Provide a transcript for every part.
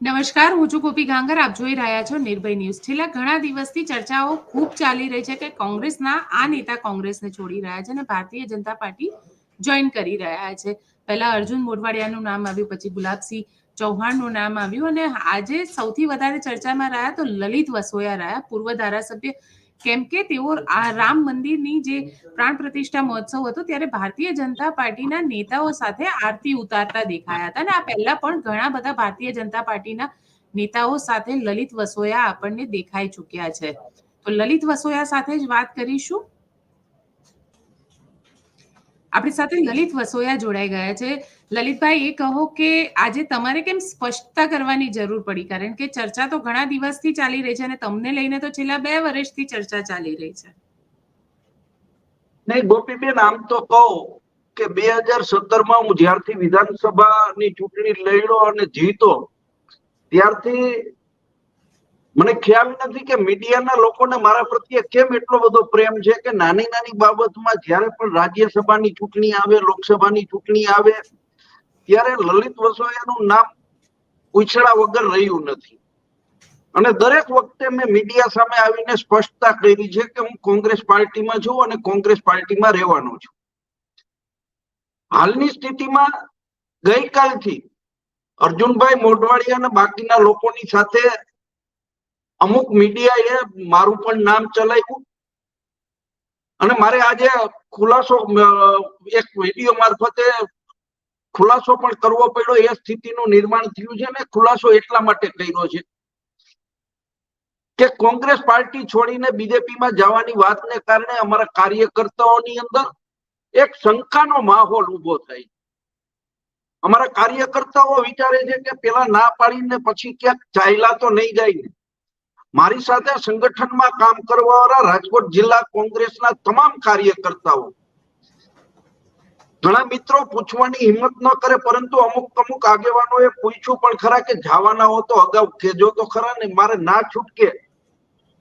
નમસ્કાર, હું છું ગોપી ગાંગર. આપ જોઈ રહ્યા છો નિર્ભય ન્યૂઝ. છેલ્લા ઘણા દિવસથી ચર્ચાઓ ખૂબ ચાલી રહી છે કે કોંગ્રેસના આ નેતા કોંગ્રેસને છોડી રહ્યા છે અને ભારતીય જનતા પાર્ટી જોઈન કરી રહ્યા છે. પહેલા અર્જુન મોઢવાડિયાનું નામ આવ્યું, પછી ગુલાબસિંહ ચૌહાણનું નામ આવ્યું અને આજે સૌથી વધારે ચર્ચામાં રહ્યા તો લલિત વસોયા રહ્યા, પૂર્વ ધારાસભ્ય કેમ કે તેઓ આ રામ મંદિરની જે પ્રાણ પ્રતિષ્ઠા મહોત્સવ હતો, ત્યારે ભારતીય જનતા પાર્ટીના નેતાઓ સાથે આરતી ઉતારતા દેખાયા હતા. અને આ પહેલા પણ ઘણા બધા ભારતીય જનતા પાર્ટીના નેતાઓ સાથે લલિત વસોયા આપણને દેખાઈ ચૂક્યા છે. તો લલિત વસોયા સાથે જ વાત કરીશું. આપણી સાથે લલિત વસોયા જોડાઈ ગયા છે. લલિતભાઈ, એ કહો કે આજે તમારે કેમ સ્પષ્ટતા કરવાની જરૂર પડી? કારણ કે ચર્ચા તો ઘણા દિવસથી ચાલી રહી છે અને તમને લઈને તો છેલ્લા બે વર્ષથી ચર્ચા ચાલી રહી છે. નહીં, ગોપીબેન, આમ તો કહું કે બે હજાર સત્તરમાં હું જ્યારથી વિધાનસભાની ચૂંટણી લડ્યો અને જીતો, ત્યારથી મને ખ્યાલ નથી કે મીડિયાના લોકોને મારા પ્રત્યે કેમ એટલો બધો પ્રેમ છે કે નાની નાની બાબતમાં જ્યારે પણ રાજ્યસભાની ચૂંટણી આવે, લોકસભાની ચૂંટણી આવે, ત્યારે લલિત વસોયાનું નામ ઉછળા વગર રહ્યું નથી. અને દરેક વખતે મેં મીડિયા સામે આવીને સ્પષ્ટતા કરી છે કે હું કોંગ્રેસ પાર્ટીમાં છું અને કોંગ્રેસ પાર્ટીમાં રહેવાનો છું. હાલની સ્થિતિમાં ગઈકાલથી અર્જુનભાઈ મોઢવાડિયા અને બાકીના લોકોની સાથે અમુક મીડિયાએ મારું પણ નામ ચલાવ્યું. અને મારે આજે ખુલાસો એક વીડિયો મારફતે ખુલાસો પણ કરવો પડ્યો. એ સ્થિતિનું નિર્માણ થયું છે ને ખુલાસો એટલા માટે કર્યો છે કે કોંગ્રેસ પાર્ટી છોડીને બીજેપીમાં જવાની વાતને કારણે અમારા કાર્યકર્તાઓની અંદર એક શંકાનો માહોલ ઊભો થાય. અમારા કાર્યકર્તાઓ વિચારે છે કે પેલા ના પાડીને પછી ક્યાંક ચાલ્યા તો નહીં જાય ને. મારી સાથે સંગઠનમાં કામ કરવાવાળા રાજકોટ જિલ્લા કોંગ્રેસના તમામ કાર્યકર્તાઓ. ઘણા મિત્રો પૂછવાની હિંમત ન કરે, પરંતુ અમુક અમુક આગેવાનોએ પૂછ્યું પણ ખરા કે જવાના હો તો અગાઉ કેજો તો ખરા, ને મારે ના છૂટકે.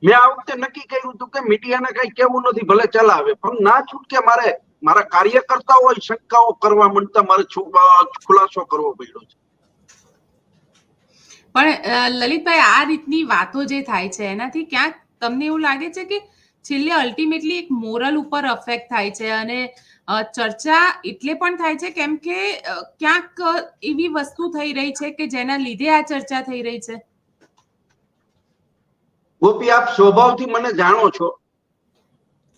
મેં આ વખતે નક્કી કર્યું હતું કે મીડિયાને કઈ કેવું નથી, ભલે ચલાવે, પણ ના છૂટકે મારે, મારા કાર્યકર્તાઓ શંકાઓ કરવા માંડતા મારે ખુલાસો કરવો પડ્યો છે. પણ લલિતભાઈ, આ રીતની વાતો જે થાય છે, એનાથી ક્યાંક તમને એવું લાગે છે કે છેલ્લે અલ્ટિમેટલી એક મોરલ ઉપર અફેક્ટ થાય છે અને ચર્ચા એટલે પણ થાય છે કેમ કે ક્યાંક એવી વસ્તુ થઈ રહી છે કે જેના લીધે આ ચર્ચા થઈ રહી છે? ગોપી, આપ સ્વભાવથી મને જાણો છો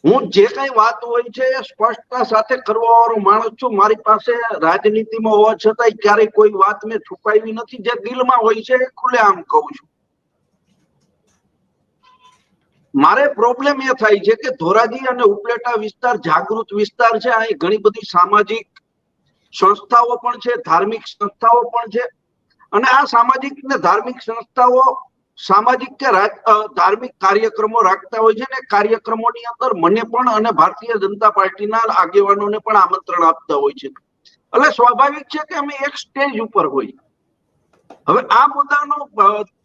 હું જે કઈ વાત હોય છે એ સ્પષ્ટતા સાથે કરવાવાળો માણસ છું. મારી પાસે રાજનીતિમાં હોવા છતાંય ક્યારેય કોઈ વાત મેં છુપાવી નથી. જે દિલમાં હોય છે એ ખુલ્લે આમ કહું છું. મારે પ્રોબ્લેમ એ થાય છે કે ધોરાજી અને ઉપલેટા વિસ્તાર જાગૃત વિસ્તાર છે. અહીં ઘણી બધી સામાજિક સંસ્થાઓ પણ છે, ધાર્મિક સંસ્થાઓ પણ છે. અને આ સામાજિક ને ધાર્મિક સંસ્થાઓ સામાજિક કે ધાર્મિક કાર્યક્રમો રાખતા હોય છે ને કાર્યક્રમોની અંદર મને પણ અને ભારતીય જનતા પાર્ટીના આગેવાનોને પણ આમંત્રણ આપતા હોય છે. એટલે સ્વાભાવિક છે કે અમે એક સ્ટેજ ઉપર હોય. હવે આ મુદ્દાનો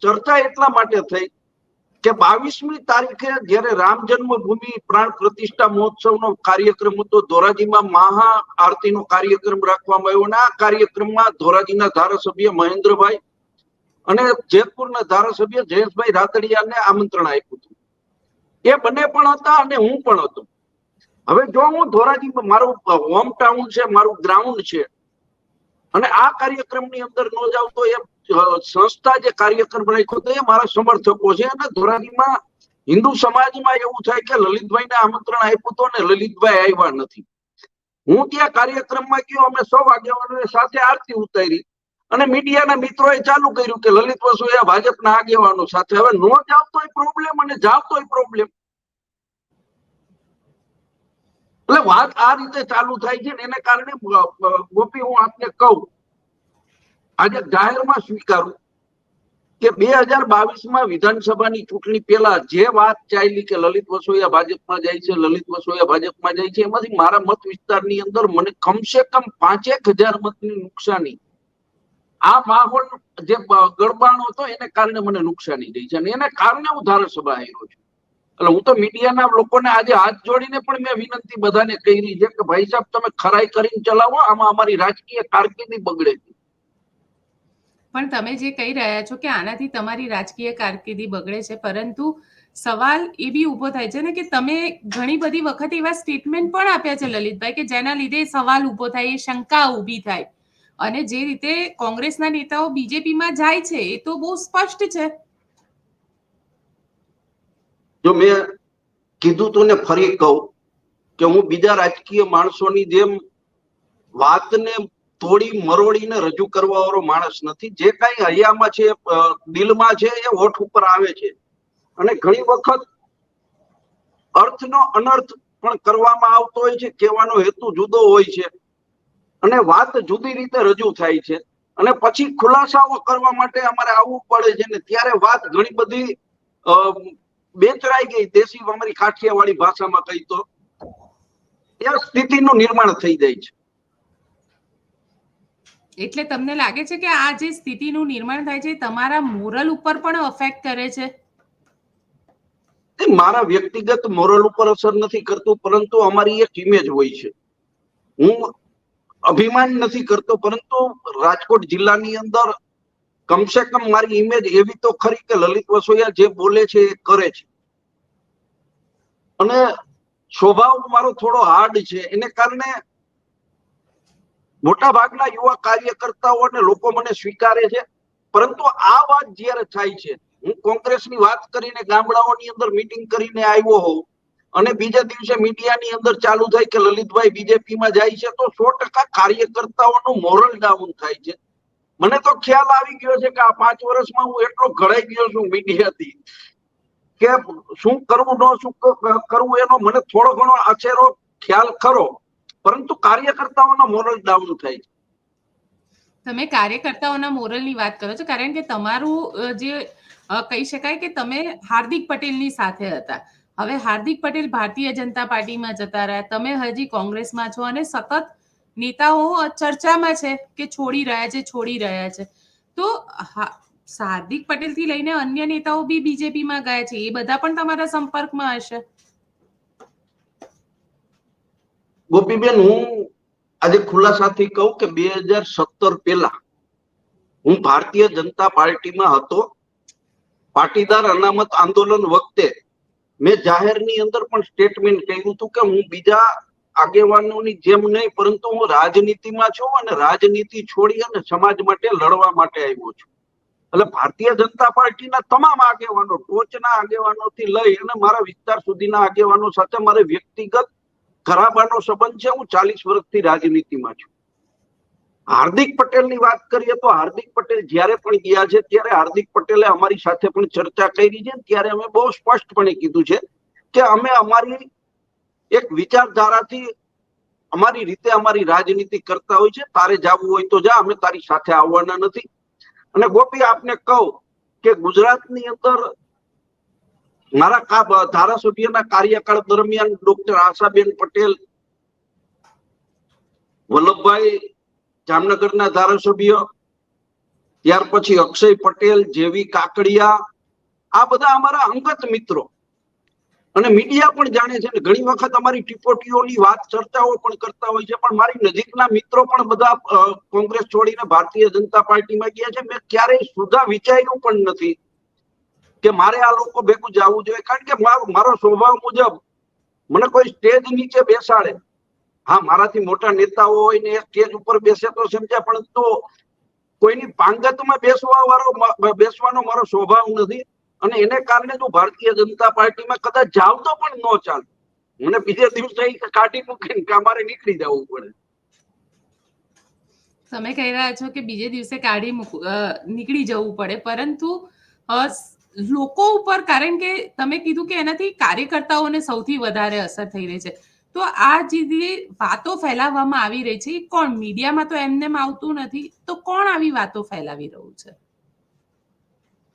ચર્ચા એટલા માટે થઈ કે બાવીસમી તારીખે જયારે રામ જન્મભૂમિ પ્રાણ પ્રતિષ્ઠા મહોત્સવનો કાર્યક્રમ હતો, ધોરાજીમાં મહા આરતીનો કાર્યક્રમ રાખવામાં આવ્યો અને આ કાર્યક્રમમાં ધોરાજીના ધારાસભ્ય મહેન્દ્રભાઈ અને જેતપુરના ધારાસભ્ય જયેશભાઈ રાતડિયાને આમંત્રણ આપ્યું હતું. એ બંને પણ હતા અને હું પણ હતો. હવે જો હું ધોરાજી મારું હોમ ટાઉન છે, મારું ગ્રાઉન્ડ છે, અને આ કાર્યક્રમની અંદર ન જાવ તો એ સંસ્થા જે કાર્યક્રમ રાખ્યો હતો એ મારા સમર્થકો છે અને ધોરાજીમાં હિન્દુ સમાજમાં એવું થાય કે લલિતભાઈને આમંત્રણ આપ્યું હતું અને લલિતભાઈ આવ્યા નથી. હું ત્યાં કાર્યક્રમમાં ગયો, અમે સૌ આગેવાનોએ સાથે આરતી ઉતારી. અને મીડિયાના મિત્રોએ ચાલુ કર્યું કે લલિત વસુયા ભાજપના આગેવાનો સાથે. હવે નો જાવ પ્રોબ્લેમ અને જાવ પ્રોબ્લેમ એટલે વાત આ રીતે ચાલુ થાય છે ને એને કારણે ગોપી હું આપને કહું, આજે જાહેરમાં સ્વીકારું કે બે હજાર બાવીસમાં વિધાનસભાની ચૂંટણી પહેલા જે વાત ચાલી કે લલિત વસોયા ભાજપમાં જાય છે, લલિત વસોયા ભાજપમાં જાય છે, એમાંથી મારા મત વિસ્તારની અંદર મને કમસે કમ પાંચેક હજાર મતની નુકસાની આ માહોલ જે ગડબાણો હતો એને કારણે મને નુકસાની ગઈ છે અને એને કારણે હું ધારાસભા આવ્યો છું. એટલે હું તો મીડિયાના લોકોને આજે હાથ જોડીને પણ મેં વિનંતી બધાને કરી છે કે ભાઈ સાહેબ, તમે ખરાઈ કરીને ચલાવો, આમાં અમારી રાજકીય કારકિર્દી બગડે છે. પણ તમે જે કહી રહ્યા છો કે આનાથી તમારી રાજકીય કારકિર્દી બગડે છે, પરંતુ સવાલ એ બી ઊભો થાય છે ને કે તમે ઘણી બધી વખત એવા સ્ટેટમેન્ટ પણ આપ્યા છે લલિતભાઈ કે જેના લીધે સવાલ ઊભો થાય, એ શંકા ઊભી થાય. અને જે રીતે કોંગ્રેસના નેતાઓ બીજેપીમાં જાય છે, એ તો બહુ સ્પષ્ટ છે. જો મેં કીધું તું ને ફરી કહું કે હું બીજા રાજકીય માણસોની જેમ વાતને તોડી મરોડીને રજૂ કરવા વાળો માણસ નથી. જે કઈ હૈયામાં છે દિલમાં છે, એ હોઠ ઉપર આવે છે. અને ઘણી વખત અર્થનો અનર્થ પણ કરવામાં આવતો હોય છે, કહેવાનો હેતુ જુદો હોય છે. અને વાત જુદી રીતે રજૂ થાય છે. અને પછી ખુલાસાઓ કરવા માટે અમારે આવવું પડે છે ને ત્યારે વાત ઘણી બધી બેચરાઈ ગઈ. દેશી અમારી કાઠિયાવાડી ભાષામાં કહી તો. એ સ્થિતિનું નિર્માણ થઈ જાય છે. એટલે તમને લાગે છે કે આ જે સ્થિતિનું નિર્માણ થાય છે તમારા મોરલ ઉપર પણ અફેક્ટ કરે છે? એ મારા વ્યક્તિગત મોરલ ઉપર અસર નથી કરતું પરંતુ અમારી એક ઇમેજ હોય છે. હું અભિમાન નથી કરતો, પરંતુ રાજકોટ જિલ્લાની અંદર કમસે કમ મારી ઇમેજ એવી તો ખરી કે લલિત વસોયા જે બોલે છે એ કરે છે. અને સ્વભાવ મારો થોડો હાર્ડ છે, એને કારણે મોટા ભાગના યુવા કાર્યકર્તાઓ અને લોકો મને સ્વીકારે છે. પરંતુ આ વાત જ્યારે થાય છે, હું કોંગ્રેસની વાત કરીને ગામડાઓની અંદર મીટિંગ કરીને આવ્યો હોઉં અને બીજા દિવસે મીડિયાની અંદર ચાલુ થાય કે લલિતભાઈ બીજેપીમાં જાય છે, તો સો ટકા કાર્યકર્તાઓનું મોરલ ડાઉન થાય છે. મને તો ખ્યાલ આવી ગયો છે કે આ પાંચ વર્ષમાં હું એટલો ઘડાઈ ગયો છું મીડિયાથી કે શું કરવું, ન શું કરવું એનો મને થોડો ઘણો અછેરો ખ્યાલ ખરો, પરંતુ કાર્યકર્તાઓનો મોરલ ડાઉન થાય છે. તમે કાર્યકર્તાઓના મોરલની વાત કરો છો, કારણ કે તમારું જે કહી શકાય કે તમે હાર્દિક પટેલની સાથે હતા. હવે હાર્દિક પટેલ ભારતીય જનતા પાર્ટીમાં જતા રહ્યા. તમે હજી કોંગ્રેસમાં છો અને સતત નેતાઓ ચર્ચામાં છે કે છોડી રહ્યા છે, છોડી રહ્યા છે. તો હાર્દિક હાર્દિક પટેલથી લઈને અન્ય નેતાઓ બી બીજેપીમાં ગયા છે. એ બધા પણ તમારા સંપર્કમાં હશે. ગોપીબેન, હું આજે ખુલાસાથી કહું કે બે હજાર સત્તર પહેલા હું ભારતીય જનતા પાર્ટીમાં હતો. પાટીદાર અનામત આંદોલન વખતે મેં જાહેરની અંદર પણ સ્ટેટમેન્ટ કહ્યું હતું કે હું બીજા આગેવાનોની જેમ નહીં, પરંતુ હું રાજનીતિમાં છું અને રાજનીતિ છોડી અને સમાજ માટે લડવા માટે આવ્યો છું. એટલે ભારતીય જનતા પાર્ટીના તમામ આગેવાનો ટોચના આગેવાનોથી લઈ અને મારા વિસ્તાર સુધીના આગેવાનો સાથે મારે વ્યક્તિગત ખરાબાનો સંબંધ છે. હું ચાલીસ વર્ષથી રાજનીતિમાં છું. હાર્દિક પટેલની વાત કરીએ તો હાર્દિક પટેલ જ્યારે પણ ગયા છે, ત્યારે હાર્દિક પટેલે અમારી સાથે પણ ચર્ચા કરી છે, ત્યારે અમે બહુ સ્પષ્ટપણે કીધું છે કે અમે અમારી એક વિચારધારાથી અમારી રીતે અમારી રાજનીતિ કરતા હોય છે, તારે જવું હોય તો જા, અમે તારી સાથે આવવાના નથી. અને ગોપી, આપને કહું કે ગુજરાતની અંદર મારા ધારાસભ્યના કાર્યકાળ દરમિયાન ડોક્ટર આશાબેન પટેલ, વલ્લભભાઈ જામનગરના ધારાસભ્ય, ત્યાર પછી અક્ષય પટેલ, જેવી કાકડિયા, આ બધા અમારા અંગત મિત્રો. અને મીડિયા પણ જાણે છે ઘણી વખત અમારી ટીપોટીઓની વાત, ચર્ચાઓ પણ કરતા હોય છે, પણ મારી નજીકના મિત્રો પણ બધા કોંગ્રેસ છોડીને ભારતીય જનતા પાર્ટીમાં ગયા છે. મેં ક્યારેય સુધા વિચાર્યું પણ નથી કે મારે આ લોકો ભેગું જવું જોઈએ. કારણ કે મારો સ્વભાવ મુજબ, મને કોઈ સ્ટેજ નીચે બેસાડે હા, મારાથી મોટા નેતાઓ હોય ને સ્ટેજ ઉપર બેસે તો સમજ્યા પણ તો કોઈની પાંગતમાં બેસવા વાળો બેસવાનો મારો સ્વભાવ નથી. અને એને કારણે જો ભારતીય જનતા પાર્ટીમાં કદાચ જાવ તો પણ ન ચાલે. મને બીજા દિવસે કાઢી મૂકીને અમારે નીકળી જવું પડે. તમે કહી રહ્યા છો કે બીજે દિવસે કાઢી નીકળી જવું પડે, પરંતુ લોકો ઉપર કારણ કે તમે કીધું કે એનાથી કાર્યકર્તાઓને સૌથી વધારે અસર થઈ રહી છે. તો આ જે વાતો ફેલાવવામાં આવી રહી છે કોણ? મીડિયામાં તો એમને આવતું નથી, તો કોણ આવી વાતો ફેલાવી રહ્યું છે?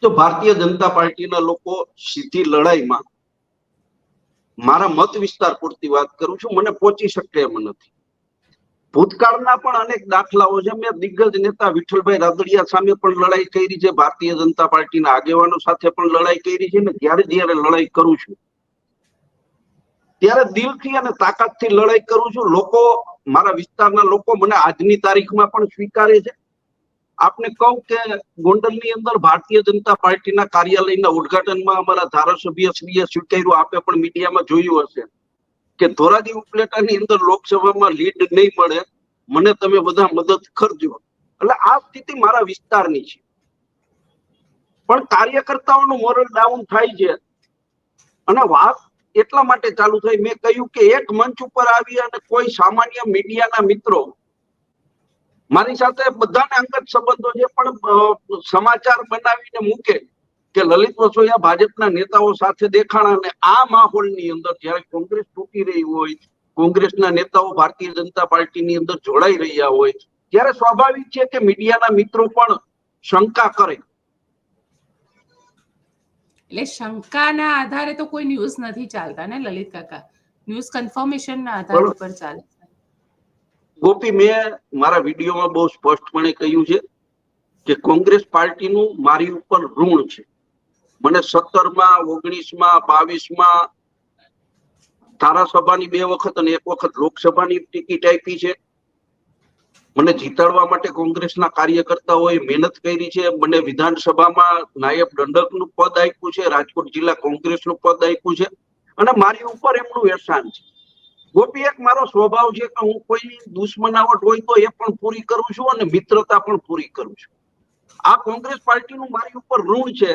તો ભારતીય જનતા પાર્ટીના લોકો સીધી લડાઈમાં મારા મત વિસ્તાર પૂરતી વાત કરું છું, મને પહોંચી શકે એમ નથી. ભૂતકાળના પણ અનેક દાખલાઓ છે. મેં દિગ્ગજ નેતા વિઠ્ઠલભાઈ રાદડિયા સામે પણ લડાઈ કરી છે. ભારતીય જનતા પાર્ટીના આગેવાનો સાથે પણ લડાઈ કરી છે ને જ્યારે જ્યારે લડાઈ કરું છું ત્યારે દિલથી અને તાકાતથી લડાઈ કરું છું. લોકો, મારા વિસ્તારના લોકો મને આજની તારીખમાં પણ સ્વીકારે છે. આપને કહું કે ગોંડલની અંદર ભારતીય જનતા પાર્ટીના કાર્યાલયના ઉદઘાટનમાં અમારા ધારાસભ્ય શ્રીએ સ્વીકાર્યું. આપે પણ મીડિયામાં જોયું હશે કે ધોરાજી ઉપલેટાની અંદર લોકસભામાં લીડ નહીં મળે. મને તમે બધા મદદ કરજો. એટલે આ સ્થિતિ મારા વિસ્તારની છે. પણ કાર્યકર્તાઓનું મોરલ ડાઉન થાય છે. અને વાત એટલા માટે ચાલુ થઈ. મેં કહ્યું કે એક મંચ ઉપર આવી અને કોઈ સામાન્ય મીડિયાના મિત્રો મારી સાથે બધાને અંગત સંબંધો છે, પણ સમાચાર બનાવીને મૂકે કે લલિત વસોયા ભાજપના નેતાઓ સાથે દેખાણા અને આ માહોલની અંદર જ્યારે કોંગ્રેસ તૂટી રહી હોય, કોંગ્રેસના નેતાઓ ભારતીય જનતા પાર્ટીની અંદર જોડાઈ રહ્યા હોય, ત્યારે સ્વાભાવિક છે કે મીડિયાના મિત્રો પણ શંકા કરે. એટલે શંકાના આધારે તો કોઈ ન્યૂઝ નથી ચાલતા ને લલિત કાકા? ન્યૂઝ કન્ફર્મેશનના આધાર ઉપર ચાલે ગોપી મેં મારા વિડીયોમાં બહુ સ્પષ્ટપણે કહ્યું છે કે કોંગ્રેસ પાર્ટીનું મારી ઉપર ઋણ છે. મને સત્તરમાં ઓગણીસમાં બાવીસમાં ધારાસભાની બે વખત અને એક વખત લોકસભાની ટિકિટ આપી છે. મને જીતાડવા માટે કોંગ્રેસના કાર્યકર્તાઓએ મહેનત કરી છે. મને વિધાનસભામાં નાયબ દંડકનું પદ આપ્યું છે. રાજકોટ જિલ્લા કોંગ્રેસનું પદ આપ્યું છે. અને મારી ઉપર એમનું એહસાન છે. ગોપી, એક મારો સ્વભાવ છે કે હું કોઈની દુશ્મનાવટ હોય તો એ પણ પૂરી કરું છું અને મિત્રતા પણ પૂરી કરું છું. આ કોંગ્રેસ પાર્ટીનું મારી ઉપર ઋણ છે.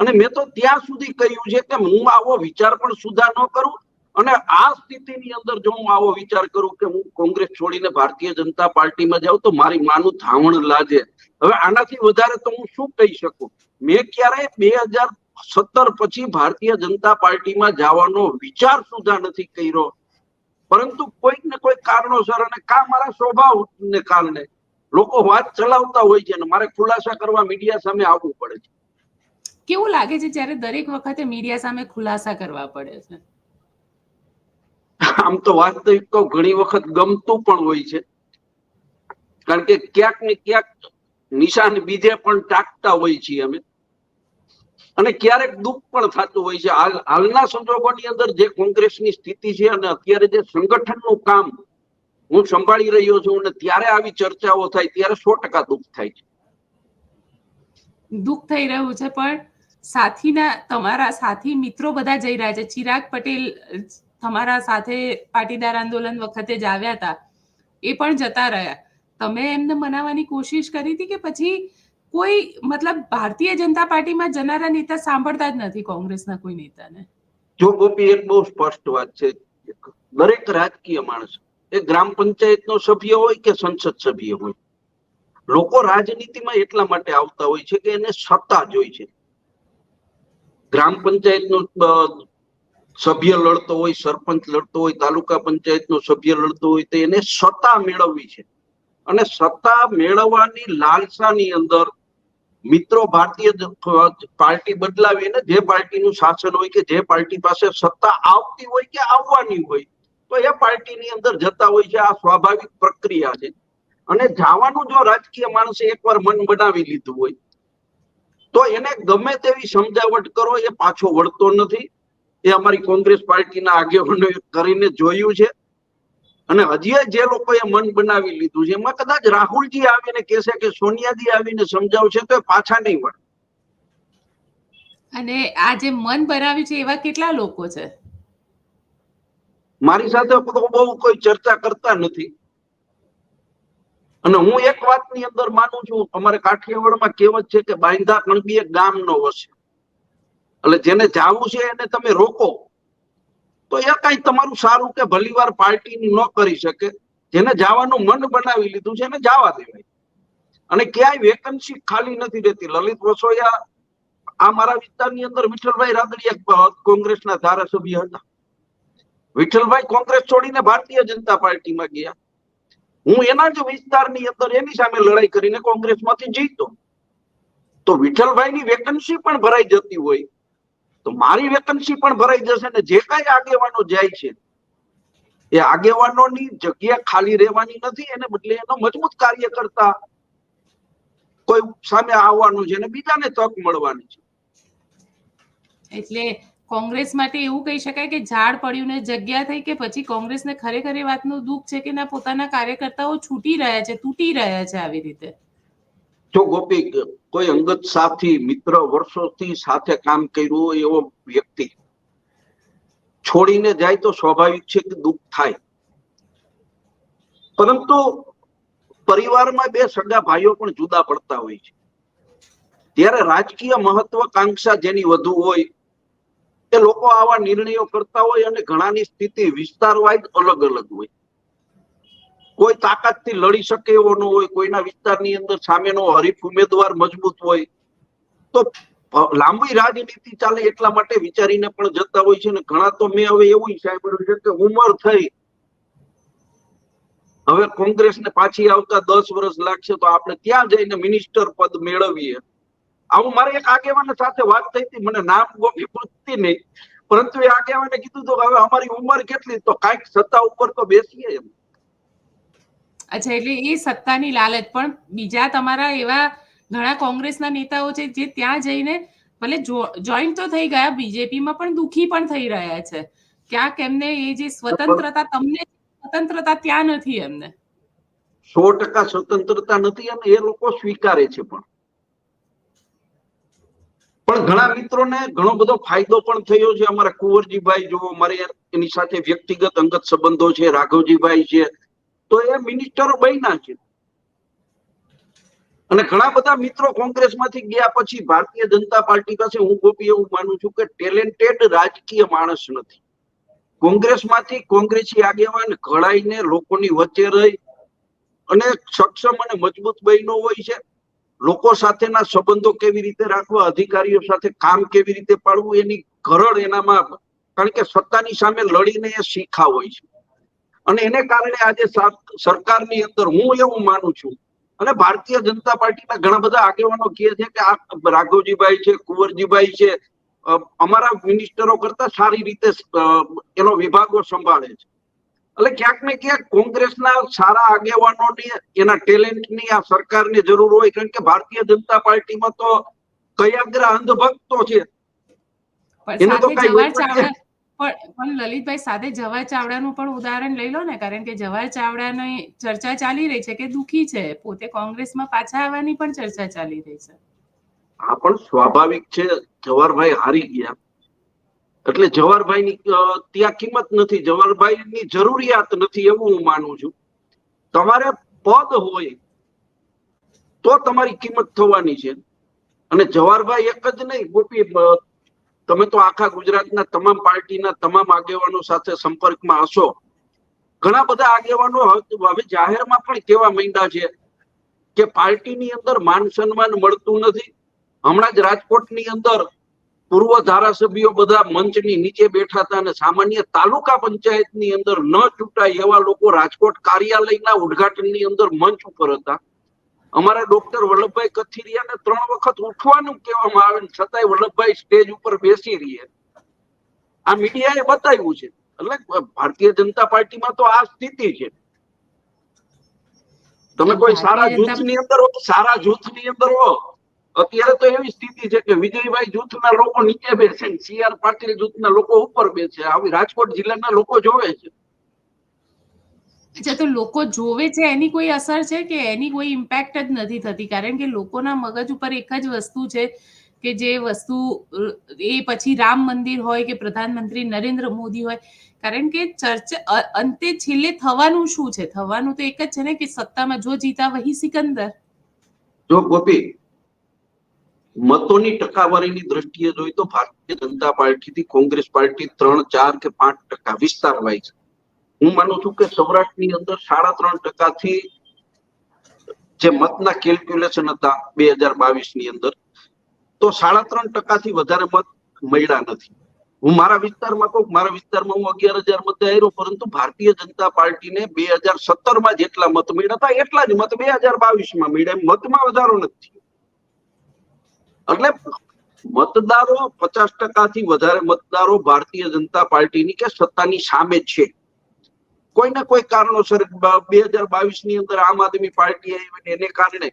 અને મેં તો ત્યાં સુધી કહ્યું છે કે હું આવો વિચાર પણ સુધા ન કરું. અને આ સ્થિતિની અંદર જો હું આવો વિચાર કરું કે હું કોંગ્રેસ છોડીને ભારતીય જનતા પાર્ટીમાં જાઉં, તો મારી માનું ધાવણ લાજે. હવે આનાથી વધારે તો હું શું કહી શકું? મેં ક્યારે બે હજાર સત્તર પછી ભારતીય જનતા પાર્ટીમાં જવાનો વિચાર સુધા નથી કર્યો. પરંતુ કોઈક ને કોઈ કારણોસર અને કા મારા સ્વભાવને કારણે લોકો વાત ચલાવતા હોય છે અને મારે ખુલાસા કરવા મીડિયા સામે આવવું પડે છે. કેવું લાગે છે જ્યારે દરેક વખતે મીડિયા સામે ખુલાસા કરવા પડે છે? આમ તો વાસ્તવિક તો ઘણી વખત ગમતું પણ હોય છે. કારણ કે ક્યાંક ને ક્યાંક નિશાન બીજે પણ ટાકતા હોય છીએ અમે. અને ક્યારેક દુઃખ પણ થતું હોય છે. હાલના સંજોગોની અંદર જે કોંગ્રેસની સ્થિતિ છે અને અત્યારે જે સંગઠનનું કામ હું સંભાળી રહ્યો છું અને ત્યારે આવી ચર્ચાઓ થાય, ત્યારે સો ટકા દુઃખ થાય છે. દુઃખ થઈ રહ્યું છે, પણ સાથીના, તમારા સાથી મિત્રો બધા જઈ રહ્યા છે. ચિરાગ પટેલ તમારા સાથે પાટીદાર આંદોલન વખતે જ આવ્યા હતા. એ પણ જતા રહ્યા. તમે એમને મનાવવાની કોશિશ કરી હતી કે પછી કોઈ, મતલબ ભારતીય જનતા પાર્ટીમાં જનારા નેતા સાંભળતા જ નથી કોંગ્રેસના કોઈ નેતાને? જો ગોપી, એક બહુ સ્પષ્ટ વાત છે. દરેક રાજકીય માણસ, એ ગ્રામ પંચાયતનો સભ્ય હોય કે સંસદ સભ્ય હોય, લોકો રાજનીતિમાં એટલા માટે આવતા હોય છે કે એને સત્તા જોઈ છે. ગ્રામ પંચાયતનો સભ્ય લડતો હોય, સરપંચ લડતો હોય, તાલુકા પંચાયતનો સભ્ય લડતો હોય, તો એને સત્તા મેળવવી છે. અને સત્તા મેળવવાની લાલસાની અંદર મિત્રો ભારતીય પાર્ટી બદલાવીને જે પાર્ટીનું શાસન હોય કે જે પાર્ટી પાસે સત્તા આવતી હોય કે આવવાની હોય, તો એ પાર્ટીની અંદર જતા હોય છે. આ સ્વાભાવિક પ્રક્રિયા છે. અને જવાનું જો રાજકીય માણસે એકવાર મન બનાવી લીધું હોય, તો એને ગમે તેવી સમજાવટ કરો, એ પાછો વળતો નથી. એ અમારી કોંગ્રેસ પાર્ટીના આગેવાનો કરીને જોયું છે. અને હજી જે લોકોએ મન બનાવી લીધું છે એમાં કદાચ રાહુલજી આવીને કહેશે કે સોનિયાજી આવીને સમજાવશે તો પાછા નહીં વળે. અને આ જે મન બનાવ્યું છે એવા કેટલા લોકો છે? મારી સાથે બહુ કોઈ ચર્ચા કરતા નથી. અને હું એક વાતની અંદર માનું છું અમારે કાઠિયાવાડમાં કહેવત છે કે બાંધા કણબી એક ગામ નો વસે. એટલે જેને જાવું છે એને તમે રોકો. તો એ કઈ તમારું સારું કે ભલીવાર પાર્ટી ન કરી શકે. જેને જવાનું મન બનાવી લીધું છે એને જવા દેવાય. અને ક્યાંય વેકન્સી ખાલી નથી રહેતી. લલિત વસોયા આ મારા વિસ્તારની અંદર વિઠ્ઠલભાઈ રાદડિયા કોંગ્રેસના ધારાસભ્ય હતા. વિઠ્ઠલભાઈ કોંગ્રેસ છોડીને ભારતીય જનતા પાર્ટીમાં ગયા. હું એના જ વિસ્તારની અંદર એની સામે લડાઈ કરીને કોંગ્રેસમાંથી જીતો. તો વિઠ્ઠલભાઈની વેકન્સી પણ ભરાઈ જતી હોય. તો મારી વેકન્સી પણ ભરાઈ જશે ને જે કઈ આગેવાનો જાય છે, એ આગેવાનોની જગ્યા ખાલી રહેવાની નથી, એને બદલે એનો મજબૂત કાર્યકર્તા કોઈ સામે આવવાનું છે અને બીજાને તક મળવાની છે. એટલે કોંગ્રેસ માટે એવું કહી શકાય કે ઝાડ પડ્યું ને જગ્યા થઈ કે પછી કોંગ્રેસને ખરેખર એ વાતનું દુઃખ છે કે ના પોતાના કાર્યકર્તાઓ છૂટી રહ્યા છે, તૂટી રહ્યા છે આવી રીતે. જો ગોપી, કોઈ અંગત સાથી, મિત્ર વર્ષોથી સાથે કામ કર્યું હોય એવો વ્યક્તિ છોડીને જાય તો સ્વાભાવિક છે કે દુઃખ થાય. પરંતુ પરિવારમાં બે સગા ભાઈઓ પણ જુદા પડતા હોય છે. ત્યારે રાજકીય મહત્વકાંક્ષા જેની વધુ હોય, એ લોકો આવા નિર્ણયો કરતા હોય અને ઘણાની સ્થિતિ વિસ્તાર વાઇઝ અલગ અલગ હોય. કોઈ તાકાતથી લડી શકે એવો ન હોય, કોઈના વિસ્તારની અંદર સામેનો હરીફ ઉમેદવાર મજબૂત હોય, તો લાંબી રાજનીતિ ચાલે એટલા માટે વિચારીને પણ જતા હોય છે ને ઘણા તો મેં હવે એવું સાંભળ્યું છે કે ઉંમર થઈ. હવે કોંગ્રેસને પાછી આવતા દસ વર્ષ લાગશે તો આપણે ત્યાં જઈને મિનિસ્ટર પદ મેળવીએ. આવું મારે એક આગેવાન સાથે વાત થઈ હતી, મને નામ ગોપી પૂછતી નહીં, પરંતુ એ આગેવાને કીધું તો હવે અમારી ઉંમર કેટલી, તો કાંઈક સત્તા ઉપર તો બેસીએ એમ. અચ્છા, એટલે એ સત્તાની લાલચ. પણ બીજા તમારા એવા ઘણા કોંગ્રેસના નેતાઓ છે જે ત્યાં જઈને ભલે જોઈન તો થઈ ગયા, બીજેપીમાં પણ દુખી પણ થઈ રહ્યા છે. ક્યાંક એમને એ જે સ્વતંત્રતા, તમને સ્વતંત્રતા ત્યાં નથી એમને. સો ટકા સ્વતંત્રતા નથી અને એ લોકો સ્વીકારે છે પણ. પણ ઘણા મિત્રોને ઘણો બધો ફાયદો પણ થયો છે. અમારા કુંવરજીભાઈ જો મારે એની સાથે વ્યક્તિગત અંગત સંબંધો છે, રાઘવજીભાઈ છે તો એ મિનિસ્ટરો બન્યા છે. અને ઘણા બધા મિત્રો કોંગ્રેસમાંથી ગયા પછી ભારતીય જનતા પાર્ટી પાસે હું ગોપી એવું માનું છું કે ટેલેન્ટેડ રાજકીય માણસ નથી. કોંગ્રેસમાંથી કોંગ્રેસી આગેવાન ઘડાઈને લોકોની વચ્ચે રહી અને સક્ષમ અને મજબૂત બન્યો હોય છે. લોકો સાથેના સંબંધો કેવી રીતે રાખવા, અધિકારીઓ સાથે કામ કેવી રીતે પાડવું, એની ઘરડ એનામાં, કારણ કે સત્તાની સામે લડીને એ શીખા હોય છે. અને એને કારણે આજે સર- સરકારની અંદર હું એવું માનું છું. અને ભારતીય જનતા પાર્ટીના ઘણા બધા આગેવાનો કહે છે કે આ રાઘવજીભાઈ છે કુંવરજીભાઈ છે અમારા મિનિસ્ટરો કરતા સારી રીતે એનો વિભાગો સંભાળે છે. એટલે ક્યાંક ને ક્યાંક કોંગ્રેસના સારા આગેવાનોની એના ટેલેન્ટની આ સરકારને જરૂર હોય કારણ કે ભારતીય જનતા પાર્ટીમાં તો કયાગ્ર અંધભક્તો છે. એને તો કઈ પણ પણ લલિતભાઈ સાથે જવાહર ચાવડાનું પણ ઉદાહરણ લઈ લો ને, કારણ કે જવાહર ચાવડાની ચર્ચા ચાલી રહી છે કે દુખી છે. પોતે કોંગ્રેસમાં પાછા આવવાની પણ ચર્ચા ચાલી રહી છે. આ પણ સ્વાભાવિક છે. જવાહરભાઈ હારી ગયા. એટલે જવાહરભાઈની ત્યાં કિંમત નથી. જવાહરભાઈની જરૂરિયાત નથી એવું હું માનું છું. તમારે પદ હોય તો તમારી કિંમત થવાની છે. અને જવાહરભાઈ એક જ નહીં, ગોપી તમે તો આખા ગુજરાતના તમામ પાર્ટીના તમામ આગેવાનો સાથે સંપર્કમાં હશો. ઘણા બધા આગેવાનો હવે જાહેરમાં પણ કેવા માંડ્યા છે કે પાર્ટીની અંદર માન સન્માન મળતું નથી. હમણાં જ રાજકોટની અંદર પૂર્વ ધારાસભ્યો બધા મંચની નીચે બેઠા હતા અને સામાન્ય તાલુકા પંચાયતની અંદર ન ચૂંટાય એવા લોકો રાજકોટ કાર્યાલયના ઉદઘાટનની અંદર મંચ ઉપર હતા. અમારા ડોક્ટર વલ્લભભાઈ કથિરિયાને ત્રણ વખત ઉઠવાનું કહેવામાં આવે ને છતાંય વલ્લભભાઈ સ્ટેજ ઉપર બેસી રહ્યા. આ મીડિયાએ બતાવ્યું છે. એટલે ભારતીય જનતા પાર્ટીમાં તો આ સ્થિતિ છે. તમે કોઈ સારા જૂથની જૂથની અંદર હો સારા જૂથની અંદર હો અત્યારે તો એવી સ્થિતિ છે કે વિજયભાઈ જૂથના લોકો નીચે બેસે ને સી આર પાટીલ જૂથના લોકો ઉપર બેસે. આવી રાજકોટ જિલ્લાના લોકો જોવે છે. અચ્છા, તો લોકો જોવે છે, એની કોઈ અસર છે કે એની કોઈ ઇમ્પેક્ટ જ નથી થતી? કારણ કે લોકોના મગજ ઉપર એક જ વસ્તુ છે કે જે વસ્તુ, એ પછી રામ મંદિર હોય કે પ્રધાનમંત્રી નરેન્દ્ર મોદી હોય, કારણ કે ચર્ચા અંતે છેલ્લે થવાનું શું છે? થવાનું તો એક જ છે ને કે સત્તામાં જો જીતા વહી સિકંદર? જો ગોપી, મતોની ટકાવારીની દ્રષ્ટિએ જોઈ તો ભારતીય જનતા પાર્ટીથી કોંગ્રેસ પાર્ટી ત્રણ, ચાર કે પાંચ ટકા વિસ્તાર વાઇઝ હું માનું છું કે સૌરાષ્ટ્રની અંદર સાડા ત્રણ ટકાથી જે મતના કેલ્ક્યુલેશન હતા બે હજાર બાવીસની અંદર, તો સાડા ત્રણ ટકાથી વધારે મત મળ્યા નથી. હું મારા વિસ્તારમાં કહું, મારા વિસ્તારમાં હું અગિયાર હજાર મતે આવ્યો પરંતુ ભારતીય જનતા પાર્ટીને બે હજાર સત્તરમાં જેટલા મત મળ્યા હતા, એટલા જ મત બે હજાર બાવીસમાં મળ્યા મતમાં વધારો નથી એટલે મતદારો પચાસ ટકાથી વધારે મતદારો ભારતીય જનતા પાર્ટીની કે સત્તાની સામે છે. કોઈ ને કોઈ કારણોસર બે હજાર બાવીસની અંદર આમ આદમી પાર્ટી આવી એને કારણે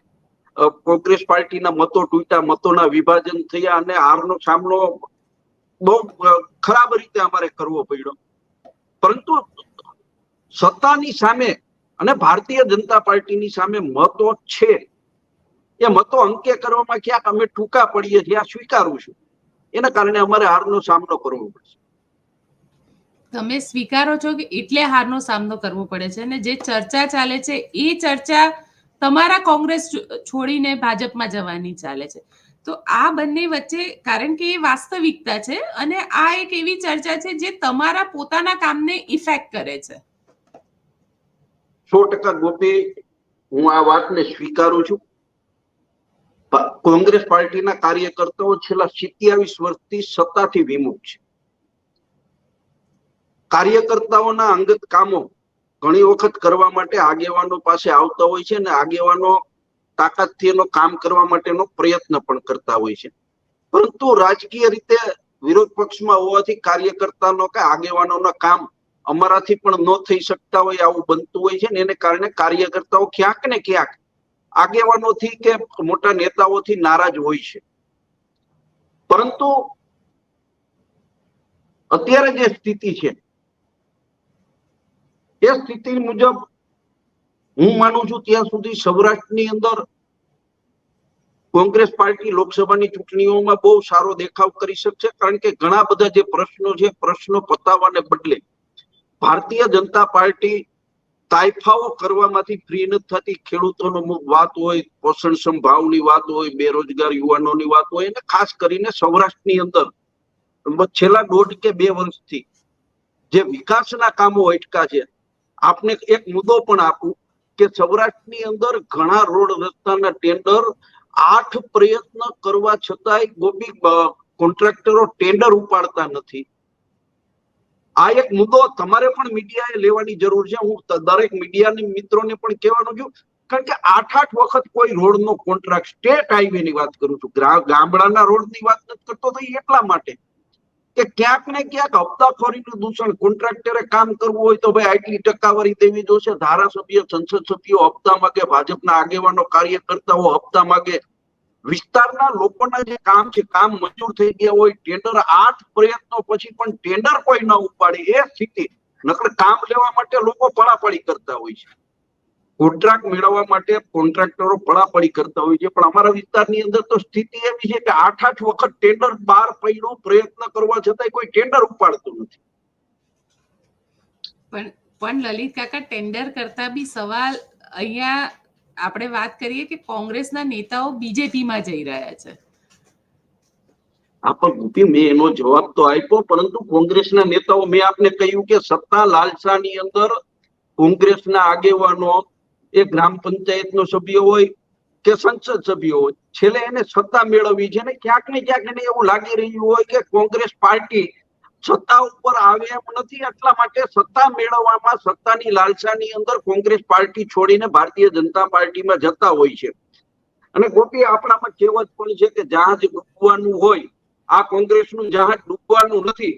કોંગ્રેસ પાર્ટીના મતો તૂટ્યા, મતોના વિભાજન થયા અને હારનો સામનો બહુ ખરાબ રીતે અમારે કરવો પડ્યો. પરંતુ સત્તાની સામે અને ભારતીય જનતા પાર્ટીની સામે મતો છે. એ મતો અંકે કરવામાં ક્યાંક અમે ટૂંકા પડીએ છીએ, આ સ્વીકારું છું. એના કારણે અમારે હારનો સામનો કરવો પડશે. તમે સ્વીકારો છો કે એટલે હારનો સામનો કરવો પડે છે અને જે ચર્ચા ચાલે છે, એ ચર્ચા તમારા કોંગ્રેસ છોડીને ભાજપમાં જવાની ચાલે છે. તો આ બંને વચ્ચે, કારણ કે એ વાસ્તવિકતા છે અને આ એક એવી ચર્ચા છે જે તમારા પોતાના કામને ઇફેક્ટ કરે છે. સો ટકા ગોપી, હું આ વાતને સ્વીકારું છું. કોંગ્રેસ પાર્ટીના કાર્યકર્તાઓ છેલ્લા સિત્યાવીસ વર્ષથી સત્તાથી વિમુખ છે. કાર્યકર્તાઓના અંગત કામો ઘણી વખત કરવા માટે આગેવાનો પાસે આવતા હોય છે અને આગેવાનો તાકાતથી એનો કામ કરવા માટેનો પ્રયત્ન પણ કરતા હોય છે. પરંતુ રાજકીય રીતે વિરોધ પક્ષમાં હોવાથી કાર્યકર્તાનો કે આગેવાનોના કામ અમારાથી પણ ન થઈ શકતા હોય આવું બનતું હોય છે ને એને કારણે કાર્યકર્તાઓ ક્યાંક ને ક્યાંક આગેવાનોથી કે મોટા નેતાઓથી નારાજ હોય છે. પરંતુ અત્યારે જે સ્થિતિ છે એ સ્થિતિ મુજબ હું માનું છું ત્યાં સુધી સૌરાષ્ટ્રની અંદર કોંગ્રેસ પાર્ટી લોકસભાની ચૂંટણીઓમાં બહુ સારો દેખાવ કરી શકશે, કારણ કે ઘણા બધા જે પ્રશ્નો છે, પ્રશ્નો પતાવવાને બદલે ભારતીય જનતા પાર્ટી તાઇફાઓ કરવામાંથી ફ્રી નથી થતી. ખેડૂતોનો વાત હોય, પોષણ સંભાવની વાત હોય, બેરોજગાર યુવાનોની વાત હોય, અને ખાસ કરીને સૌરાષ્ટ્રની અંદર છેલ્લા દોઢ કે બે વર્ષથી જે વિકાસના કામો અટકા છે આપને એક મુદ્દો પણ આપું કે સૌરાષ્ટ્રની અંદર ઘણા રોડ રસ્તાના ટેન્ડર આઠ પ્રયત્ન કરવા છતાંય ગોપી કોન્ટ્રાક્ટરો ટેન્ડર ઉપાડતા નથી. આ એક મુદ્દો તમારે પણ મીડિયાએ લેવાની જરૂર છે. હું દરેક મીડિયાની મિત્રોને પણ કહેવાનું છું, કારણ કે આઠ આઠ વખત કોઈ રોડનો કોન્ટ્રાક્ટ સ્ટેટ હાઈવેની વાત કરું છું. ગામડાના રોડની વાત નથી કરતો તો એટલા માટે. કે ક્યાંક ને ક્યાંક હપ્તાખોરીનું દૂષણ કોન્ટ્રાક્ટરે કામ કરવું હોય તો ભાઈ આટલી ટકાવારી દેવી જોશે. ધારાસભ્ય, સંસદ સભ્યો હપ્તા માગે, ભાજપના આગેવાનો કાર્યકર્તાઓ હપ્તા માગે. વિસ્તારના લોકોના જે કામ છે, કામ મંજૂર થઈ ગયા હોય, ટેન્ડર આઠ પ્રયત્નો પછી પણ ટેન્ડર કોઈ ન ઉપાડે એ સ્થિતિ. નકર કામ લેવા માટે લોકો પડાપડી કરતા હોય છે. કોન્ટ્રાક્ટ મેળવવા માટે કોન્ટ્રાક્ટરો પડાપડી કરતા હોય છે. પણ અમારા વિસ્તારની અંદર તો સ્થિતિ એવી છે કે આઠ આઠ વખત ટેન્ડર બહાર પડ્યું પ્રયત્ન કરવા છતાં કોઈ ટેન્ડર ઉપાડતું નથી. પણ પણ લલિત કાકા ટેન્ડર કરતા બી સવાલ અહીંયા આપણે વાત કરીએ કે કોંગ્રેસના નેતાઓ બીજેપીમાં જઈ રહ્યા છે. આપણ પણ ગોપી મેં એનો જવાબ તો આપ્યો પરંતુ કોંગ્રેસના નેતાઓ મેં આપને કહ્યું કે સત્તા લાલસાની અંદર કોંગ્રેસના આગેવાનો એ ગ્રામ પંચાયતનો સભ્ય હોય કે સંસદ સભ્ય હોય, છેલ્લે એને સત્તા મેળવવી છે ને ક્યાંક ને ક્યાંક એને એવું લાગી રહ્યું હોય કે કોંગ્રેસ પાર્ટી સત્તા ઉપર આવે એમ નથી, એટલા માટે સત્તા મેળવવામાં સત્તાની લાલસાની અંદર કોંગ્રેસ પાર્ટી છોડીને ભારતીય જનતા પાર્ટીમાં જતા હોય છે. અને ગોપી, આપણામાં કહેવત પણ છે કે જહાજ ડૂબવાનું હોય, આ કોંગ્રેસનું જહાજ ડૂબવાનું નથી.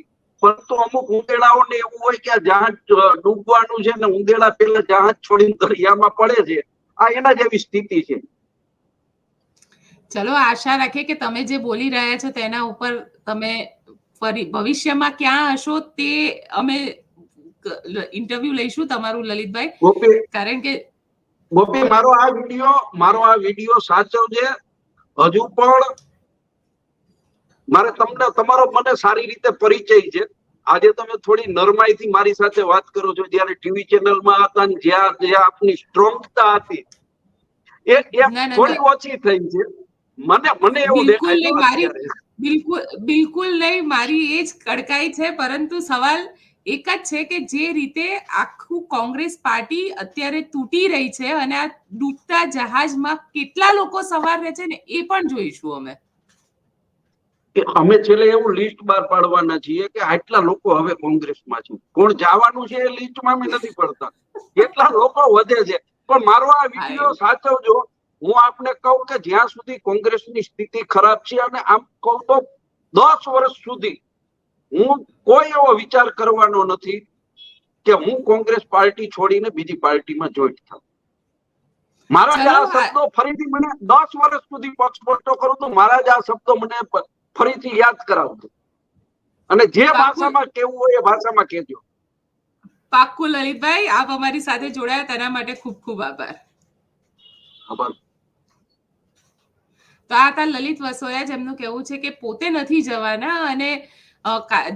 પરંતુ અમુક ઉંદેડાઓને એવું હોય કે જહાજ ડૂબવાનું છે ને ઉંદેડા પેલા જહાજ છોડીને દરિયામાં પડે છે આ એના જેવી સ્થિતિ છે. ચલો આશા રાખીએ કે તમે જે બોલી રહ્યા છો તેના ઉપર તમે ફરી ભવિષ્યમાં ક્યાં હશો તે અમે ઇન્ટરવ્યુ લઈશું તમારું લલિતભાઈ. ગોપી કારણ કે ગોપી મારો આ વીડિયો મારો આ વીડિયો સાચવજે. હજુ પણ મારે તમને તમારો મને સારી રીતે પરિચય છે. આજે તમે થોડી નરમાઈથી મારી સાથે વાત કરો છો. જ્યારે ટીવી ચેનલમાં હતા ને જ્યાં જ્યાં આપની સ્ટ્રોંગતા હતી એ થોડી ઓછી થઈ છે. મને મને એવું દેખાય. બિલકુલ બિલકુલ નહીં મારી એ જ કડકાઈ છે. પરંતુ સવાલ એક જ છે કે જે રીતે આખું કોંગ્રેસ પાર્ટી અત્યારે તૂટી રહી છે અને આ ડૂબતા જહાજમાં કેટલા લોકો સવાર રહે છે ને એ પણ જોઈશું અમે. કે અમે છેલ્લે એવું લિસ્ટ બહાર પાડવાના છીએ કે આટલા લોકો હવે કોંગ્રેસમાં છે. કોણ જવાનું છે એ લિસ્ટમાં અમે નથી પડતા. કેટલા લોકો વધે છે. પણ મારો આ વીડિયો સાચવજો. હું આપને કહું કે જ્યાં સુધી કોંગ્રેસની સ્થિતિ ખરાબ છે અને આમ કહું તો દસ વર્ષ સુધી હું કોઈ એવો વિચાર કરવાનો નથી કે હું કોંગ્રેસ પાર્ટી છોડીને બીજી પાર્ટીમાં જોઈન્ટ થાઉં. મારા જ આ શબ્દો ફરીથી મને દસ વર્ષ સુધી પક્ષ મોટો કરું તો મારા જ આ શબ્દો મને ફરીથી યાદ કરાવજો. અને જે ભાષામાં કેવું હોય એ ભાષામાં કહેજો. પાક્કું લલિતભાઈ આપ અમારી સાથે જોડાયા તેના માટે ખૂબ ખૂબ આભાર. આભાર. તો આ હતા લલિત વસોયા જેમનું કહેવું છે કે પોતે નથી જવાના અને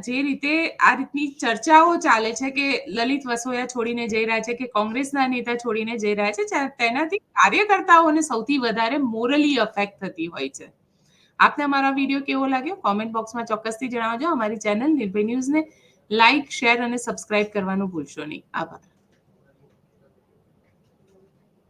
જે રીતે આ રીતની ચર્ચાઓ ચાલે છે કે લલિત વસોયા છોડીને જઈ રહ્યા છે કે કોંગ્રેસના નેતા છોડીને જઈ રહ્યા છે તેનાથી કાર્યકર્તાઓને સૌથી વધારે મોરલી અફેક્ટ થતી હોય છે. આપને અમારો વીડિયો કેવો લાગ્યો? કોમેન્ટ બોક્સમાં ચોક્કસથી જણાવજો. અમારી ચેનલ નિર્ભય ન્યૂઝને લાઇક શેર અને સબસ્ક્રાઇબ કરવાનું ભૂલશો નહીં. આભાર.